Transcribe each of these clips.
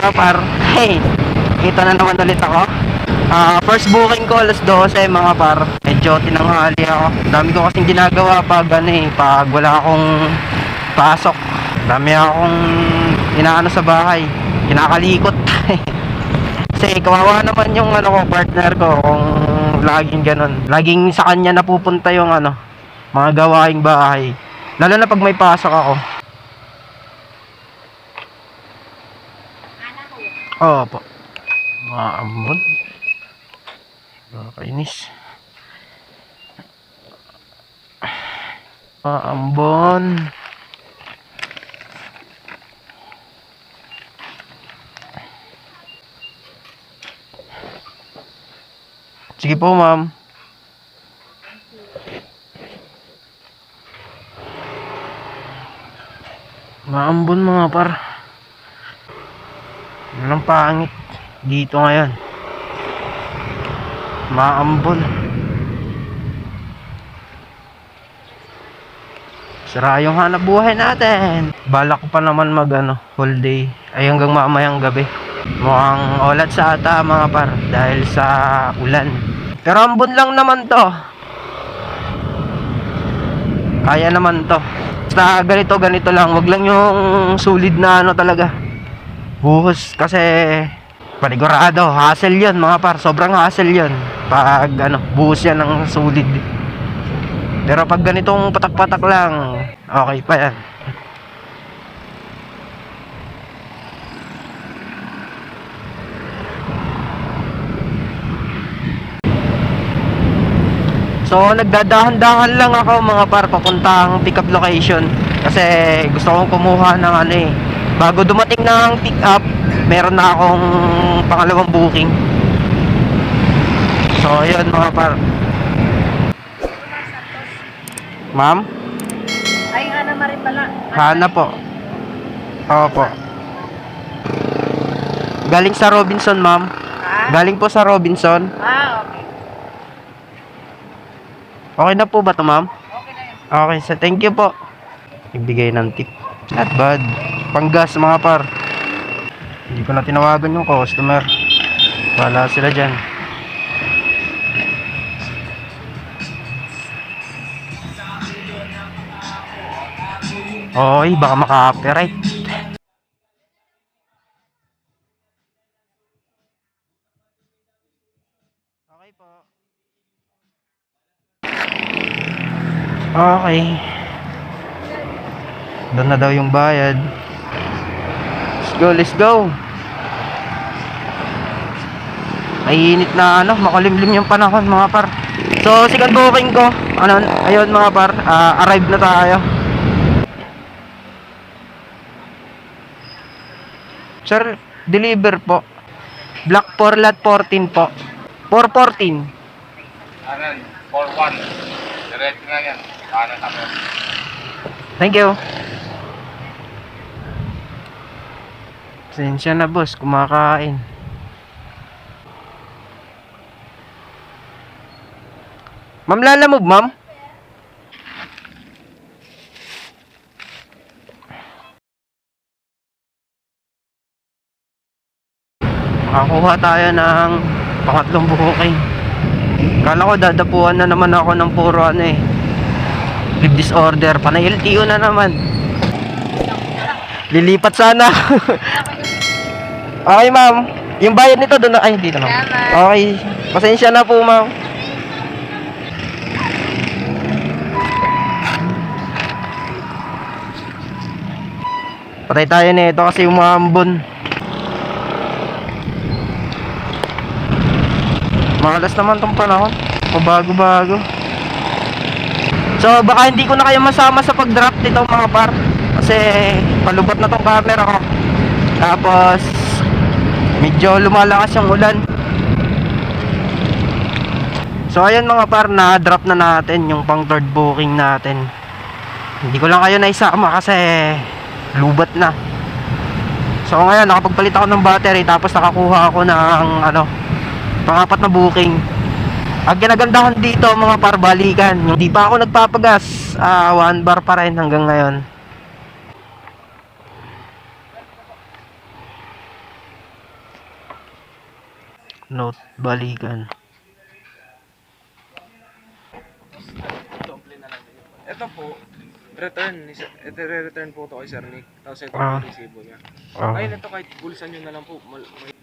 mga par. Hey, ito na naman ulit ako. Ah, first booking ko alas 12 mga par. Medyo tinanghali ako. Dami ko kasing ginagawa pag ano eh, pag wala akong pasok. Dami akong inaano sa bahay. Kinakalikot. Kasi kawawa naman yung ano ko, partner ko kung laging ganun. Laging sa kanya napupunta yung ano, mga gawaing bahay. Lalo na pag may pasok ako. Oo po. Mga ambon. Nakakainis. Mga ambon. Sige po, ma'am. Maambon mga par. Yan ang pangit dito ngayon. Maambon. Sira yung hanap buhay natin. Balak ko pa naman mag ano, whole day. Ay hanggang mamayang gabi. Mukhang olat sa ata mga par dahil sa ulan. Pero ambon lang naman to. Kaya naman to. Basta ganito ganito lang. Wag lang yung solid na ano talaga. Buhos kasi panigurado. Hassle yun mga par. Sobrang hassle yun. Pag ano, buhos yan ng solid. Pero pag ganitong patak-patak lang, okay pa yan. So nagdadahan-dahan lang ako mga par papuntang pick up location kasi gusto kong kumuha ng ano eh. Bago dumating ng pick up, meron na akong pangalawang booking. So ayun mga par. Ma'am, Ay, Hana Marin pala. Hana po. Opo. Galing sa Robinson, ma'am. Ha? Galing po sa Robinson. Ah, okay. Okay na po ba to, ma'am? Okay na yun. Okay, so thank you po. Nagbigay ng tip. Not bad. Panggas mga par. Hindi ko na tinawagan yung customer. Wala sila dyan. Oy, baka maka-copyright. Okay po. Okay. Doon na daw yung bayad. Go, let's go. Mainit na ano, makulimlim yung panahon mga par. So, second booking ko. Ano, ayun mga par, ah, arrive na tayo. Sir, deliver po. Black 4 lot 14 po. 414. Anan, 4-1. Diretso na yan. Kanan kami. Thank you. Pasensya na boss, kumakain. Ma'am lalamog, ma'am? Makakuha tayo ng pangatlong booking. Kala ko dadapuan na naman ako ng puro ano eh. Leave disorder. Panay LTO na naman. Lilipat sana. okay, ma'am. Yung bayad nito doon na... Ay, hindi na, ma'am. Okay. Pasensya na po, ma'am. Patay tayo nito kasi umambon. Malas naman tong panahon. Pabago-bago. So baka hindi ko na kayo masama sa pag-drop nito mga par. Kasi palubot na tong camera ko. Tapos medyo lumalakas yung ulan. So ayun mga par, na-drop na natin yung pang third booking natin. Hindi ko lang kayo naisama kasi lubat na. So ngayon nakapagpalit ako ng battery tapos nakakuha ako ng ano, pangapat na booking. Ang ginagandahan dito mga parbalikan, yung di pa ako nagpapagas, one bar pa rin hanggang ngayon. Note, balikan. Ito po, return. Ito re-return po ito kay Sir Nick. Tapos ito Ah. po resibo niya. Ah. Ngayon ito kahit bulsan nyo na lang po. Mal- may-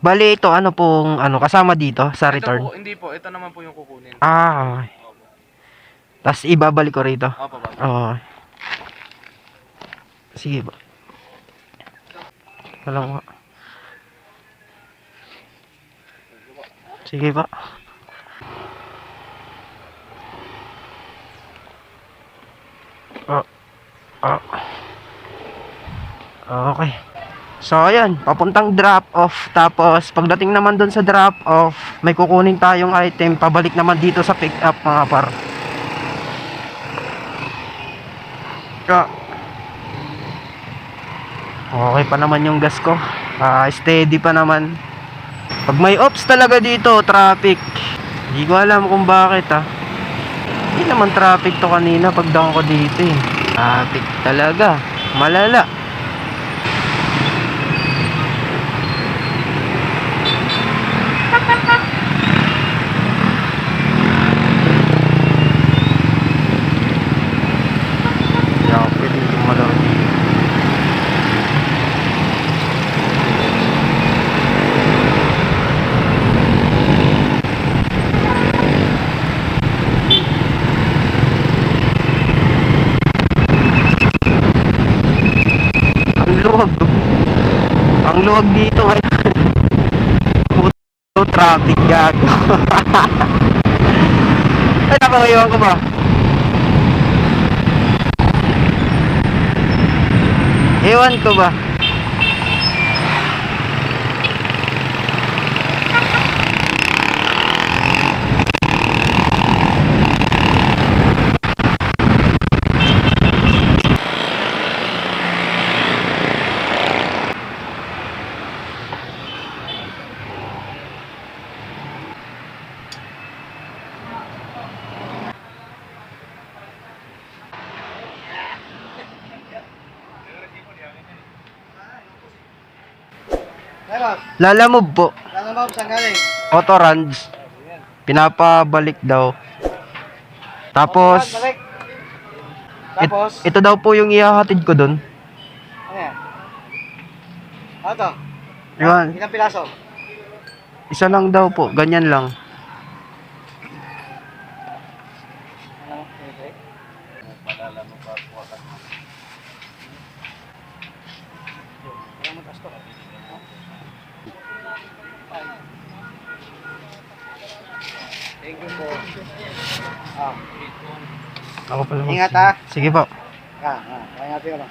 Bali, ito ano pong, ano, kasama dito sa Ito return? po, hindi po. Ito naman po yung kukunin. Ah, okay. Tapos ibabalik ko rito. Opo, baba. Oo. Sige ba? Walang ba? Sige ba? Oh. Oh. Okay. So, ayan. Papuntang drop off. Tapos, pagdating naman dun sa drop off, may kukunin tayong item. Pabalik naman dito sa pick up, mga par. Ah. Okay pa naman yung gas ko. Ah, steady pa naman. Pag may ops talaga dito, traffic. Hindi ko alam kung bakit ah. Hindi naman traffic to kanina pagdaan ko dito eh. Traffic talaga. Malala. Hindi ako pwede gumalaw dito. Ang luwag. Ang luwag dito ay Puto traffic gago. ay, napakayawan ko ba? Ewan ko ba? Lalamove po. Lalamove, saan galing? Autoruns. Pinapabalik daw. Tapos, it- Tapos, ito daw po yung ihahatid ko dun. ano yan? Ano to? Yun. Ilang piraso? Isa lang daw po. Ganyan lang. Ano? Okay. Wala mo tasto. Thank you po. Ah, Ako pala. Ingat, ha? Sige po. ah, ah, natin ano.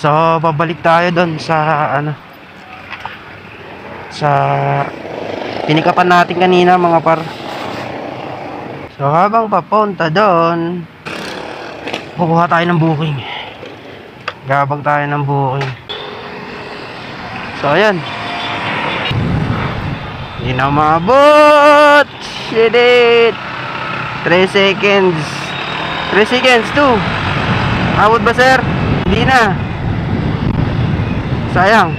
So, babalik tayo doon sa ano sa pinikapan natin kanina mga par. So, habang papunta doon, kukuha tayo ng booking. Gabag tayo ng booking. So, ayan. Hindi na maabot. Shit it. 3 seconds. 3 seconds, 2. Abot ba, sir? Hindi na. Sayang.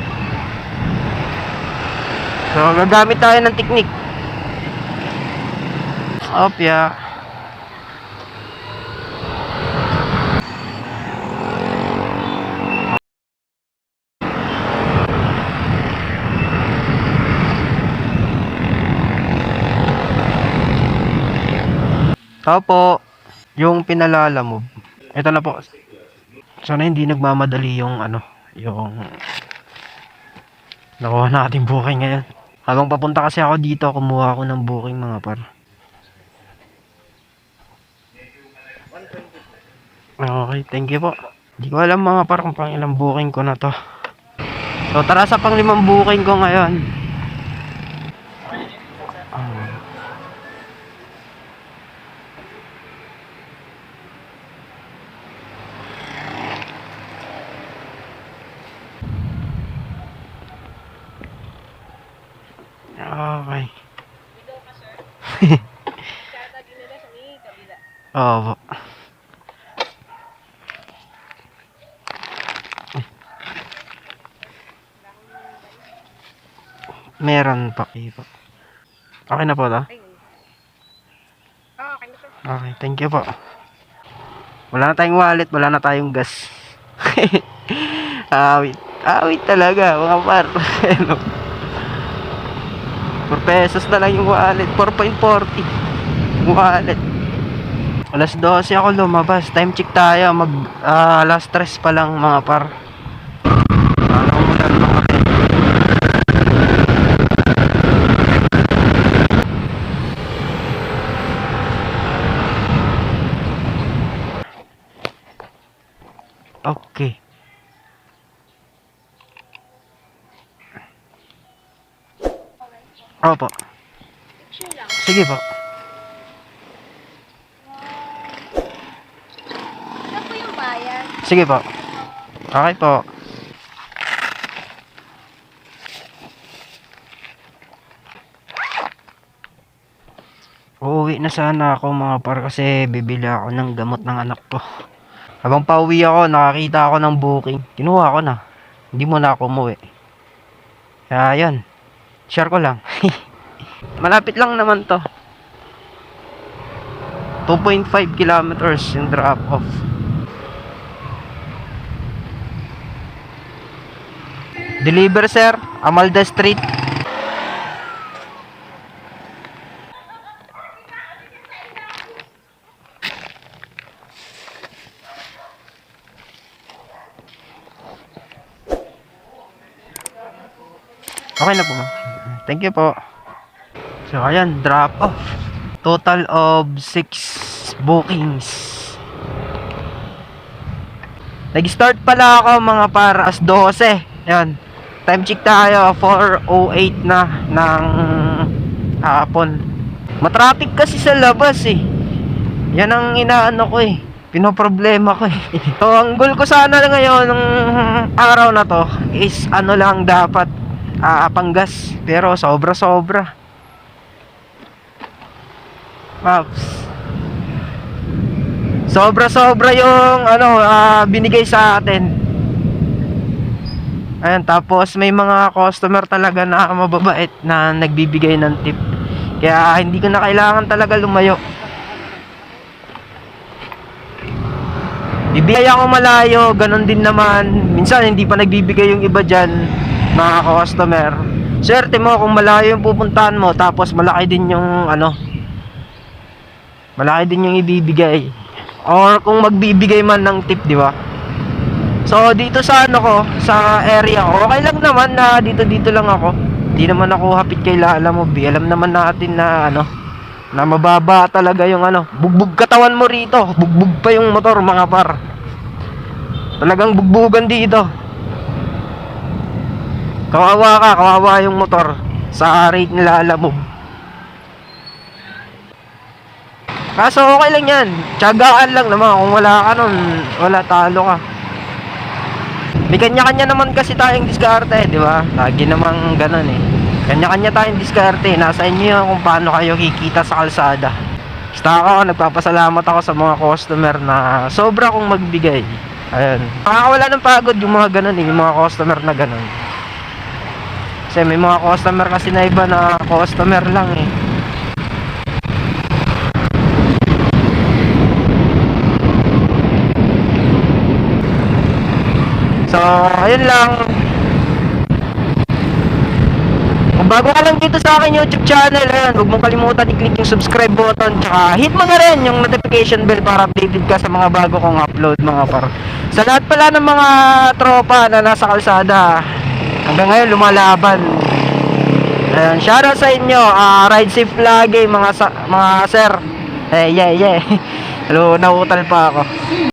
So, gagamit tayo ng teknik. Opya. Tao po, yung pinalala mo. Ito na po. Sana hindi nagmamadali yung ano, yung nakuha natin booking ngayon. Habang papunta kasi ako dito, kumuha ako ng booking mga par. Okay, thank you po. Hindi ko alam mga par kung pang ilang booking ko na to. So tara sa pang limang booking ko ngayon. Ah. Okay. Po. Meron pa. Okay po. Okay na po na to. Okay, thank you po. Wala na tayong wallet, wala na tayong gas. awit. Awit talaga, mga par. Ano? 4 pesos na lang yung wallet. 4.40. Wallet. Alas 12 ako lumabas. Time check tayo. Mag ah, alas 3 pa lang mga par. Ano mo lang mga par. Okay. Sige po. Sige po. Okay po. Uuwi na sana ako mga par kasi bibili ako ng gamot ng anak ko. Habang pauwi ako, nakakita ako ng booking. Kinuha ko na. Hindi mo na ako umuwi. Kaya yun. Share ko lang. Malapit lang naman to. 2.5 kilometers yung drop off. Deliver sir, Amalda Street. Okay na po. Thank you po. So ayan, drop off. Total of 6 bookings. Nag-start pala ako mga para as 12. Ayan. Time check tayo 4:08 na ng hapon. Matraffic kasi sa labas eh. Yan ang inaano ko eh. Pinoproblema ko eh. so, ang goal ko sana ngayon ng araw na to is ano lang dapat ah, panggas. Pero sobra sobra. Pops. Sobra sobra yung ano ah, binigay sa atin. Ayan, tapos may mga customer talaga na mababait na nagbibigay ng tip. Kaya hindi ko na kailangan talaga lumayo. Bibigay ako malayo, ganun din naman. Minsan hindi pa nagbibigay yung iba dyan, mga customer. Swerte mo kung malayo yung pupuntahan mo, tapos malaki din yung ano, malaki din yung ibibigay. Or kung magbibigay man ng tip, di ba? So dito sa ano ko, sa area ko, okay lang naman na dito dito lang ako. Di naman ako hapit kay Lala mo, B. Alam naman natin na ano, na mababa talaga yung ano, bugbog katawan mo rito, bugbog pa yung motor mga par. Talagang bugbugan dito. Kawawa ka, kawawa yung motor sa rate ni Lala mo. Kaso okay lang yan. Tiyagaan lang naman. Kung wala ka nun, wala talo ka. May kanya-kanya naman kasi tayong diskarte, di ba? Lagi namang ganun eh. Kanya-kanya tayong diskarte. Nasa inyo yan kung paano kayo kikita sa kalsada. Basta ako, nagpapasalamat ako sa mga customer na sobra kong magbigay. Ayun. Nakakawala ng pagod yung mga ganun eh, yung mga customer na ganun. Kasi may mga customer kasi na iba na customer lang eh. So, ayun lang. Kung bago ka lang dito sa akin YouTube channel, ayan, huwag mong kalimutan i-click yung subscribe button, tsaka hit mo na rin yung notification bell para updated ka sa mga bago kong upload, mga par. Sa lahat pala ng mga tropa na nasa kalsada, hanggang ngayon lumalaban. Ayan, shoutout sa inyo, ah, ride safe lagi mga, sa, mga sir. Eh, yeah, yeah. Hello, nauutal pa ako.